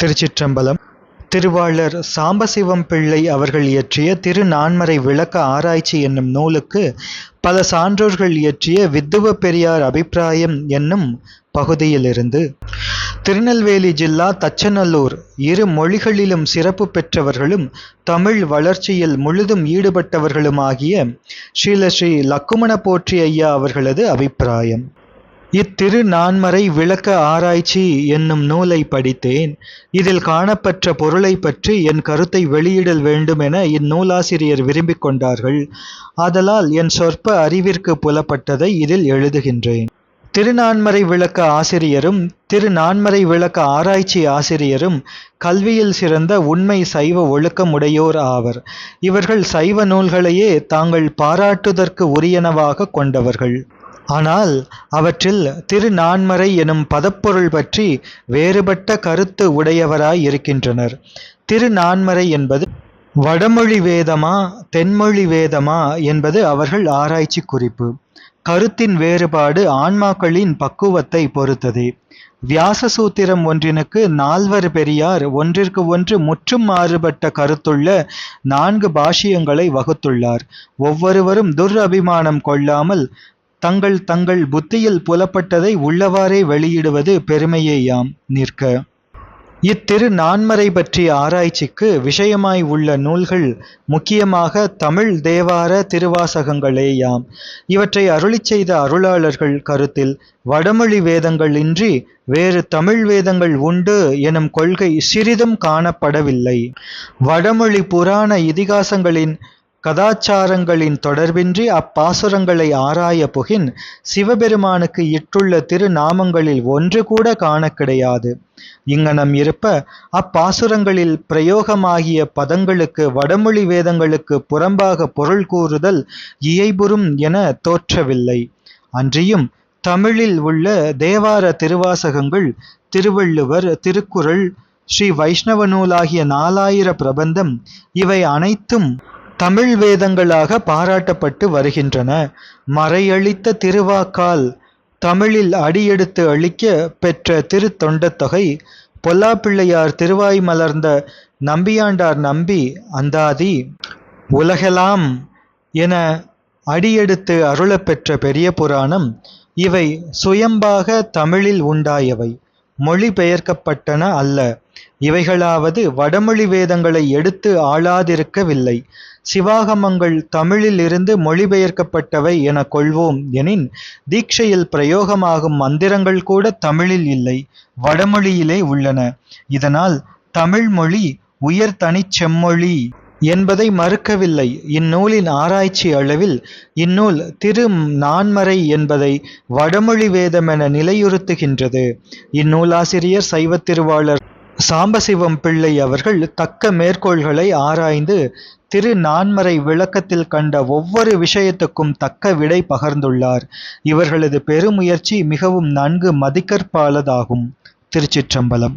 திருச்சிற்றம்பலம். திருவாளர் சாம்பசிவம் பிள்ளை அவர்கள் இயற்றிய திருநான்மறை விளக்க ஆராய்ச்சி என்னும் நூலுக்கு பல சான்றோர்கள் இயற்றிய வித்துவ பெரியார் அபிப்பிராயம் என்னும் பகுதியிலிருந்து திருநெல்வேலி ஜில்லா தச்சநல்லூர் இரு மொழிகளிலும் சிறப்பு பெற்றவர்களும் தமிழ் வளர்ச்சியில் முழுதும் ஈடுபட்டவர்களுமாகிய ஸ்ரீல ஸ்ரீ லக்குமண போற்றி ஐயா அவர்களது அபிப்பிராயம். இத்திரு நான்மறை விளக்க ஆராய்ச்சி என்னும் நூலை படித்தேன். இதில் காணப்பெற்ற பொருளை பற்றி என் கருத்தை வெளியிடல் வேண்டும் என இந்நூலாசிரியர் விரும்பிக் கொண்டார்கள். ஆதலால் என் சொற்ப அறிவிற்கு புலப்பட்டதை இதில் எழுதுகின்றேன். திருநான்மறை விளக்க ஆசிரியரும் திருநான்மறை விளக்க ஆராய்ச்சி ஆசிரியரும் கல்வியில் சிறந்த உண்மை சைவ ஒழுக்கமுடையோர் ஆவர். இவர்கள் சைவ நூல்களையே தாங்கள் பாராட்டுதற்கு உரியனவாக கொண்டவர்கள். ஆனால் அவற்றில் திருநான்மறை எனும் பதப்பொருள் பற்றி வேறுபட்ட கருத்து உடையவராய் இருக்கின்றனர். திருநான்மறை என்பது வடமொழி வேதமா தென்மொழி வேதமா என்பது அவர்கள் ஆராய்ச்சி குறிப்பு. கருத்தின் வேறுபாடு ஆன்மாக்களின் பக்குவத்தை பொறுத்தது. வியாச சூத்திரம் ஒன்றினுக்கு நால்வர் பெரியார் ஒன்றிற்கு ஒன்று முற்றும் மாறுபட்ட கருத்துள்ள நான்கு பாஷ்யங்களை வகுத்துள்ளார். ஒவ்வொருவரும் துர் அபிமானம் கொள்ளாமல் தங்கள் தங்கள் புத்தியில் புலப்பட்டதை உள்ளவாறே வெளியிடுவது பெருமையேயாம் நிற்க. இத்திரு நான்மறை பற்றிய ஆராய்ச்சிக்கு விஷயமாய் உள்ள நூல்கள் முக்கியமாக தமிழ் தேவார திருவாசகங்களேயாம். இவற்றை அருளிச் செய்த அருளாளர்கள் கருத்தில் வடமொழி வேதங்கள் இன்றி வேறு தமிழ் வேதங்கள் உண்டு எனும் கொள்கை சிறிதும் காணப்படவில்லை. வடமொழி புராண இதிகாசங்களின் கதாச்சாரங்களின் தொடர்பின்றி அப்பாசுரங்களை ஆராய புகின் சிவபெருமானுக்கு இட்டுள்ள திருநாமங்களில் ஒன்று கூட காண கிடையாது. இங்கனம் இருப்ப அப்பாசுரங்களில் பிரயோகமாகிய பதங்களுக்கு வடமொழி வேதங்களுக்கு புறம்பாக பொருள் கூறுதல் இயைபுறும் என தோற்றவில்லை. அன்றியும் தமிழில் உள்ள தேவார திருவாசகங்கள் திருவள்ளுவர் திருக்குறள் ஸ்ரீ வைஷ்ணவ நூலாகிய நாலாயிர பிரபந்தம் இவை அனைத்தும் தமிழ் வேதங்களாக பாராட்டப்பட்டு வருகின்றன. மறையளித்த திருவாக்கால் தமிழில் அடியெடுத்து அளிக்க பெற்ற திருத்தொண்டத்தொகை பொல்லாப்பிள்ளையார் திருவாய் மலர்ந்த நம்பியாண்டார் நம்பி அந்தாதி. உலகெலாம் என அடியெடுத்து அருளப்பெற்ற பெரிய புராணம் இவை சுயம்பாக தமிழில் உண்டாயவை. மொழிபெயர்க்கப்பட்டன அல்ல. இவைகளாவது வடமொழி வேதங்களை எடுத்து ஆளாதிருக்கவில்லை. சிவாகமங்கள் தமிழில் இருந்து மொழிபெயர்க்கப்பட்டவை என கொள்வோம் எனின் தீட்சையில் பிரயோகமாகும் மந்திரங்கள் கூட தமிழில் இல்லை வடமொழியிலே உள்ளன. இதனால் தமிழ் மொழி உயர் தனிச் செம்மொழி. என்பதை மறுக்கவில்லை. இந்நூலின் ஆராய்ச்சி அளவில் இந்நூல் திரு நான்மறை என்பதை வடமொழி வேதமென நிலையுறுத்துகின்றது. இந்நூலாசிரியர் சைவத் திருவாளர் சாம்பசிவம் பிள்ளை அவர்கள் தக்க மேற்கோள்களை ஆராய்ந்து திரு நான்மறை விளக்கத்தில் கண்ட ஒவ்வொரு விஷயத்துக்கும் தக்க விடை பகர்ந்துள்ளார். இவர்களது பெருமுயற்சி மிகவும் நன்கு மதிக்கற்பாலதாகும் திருச்சிற்றம்பலம்.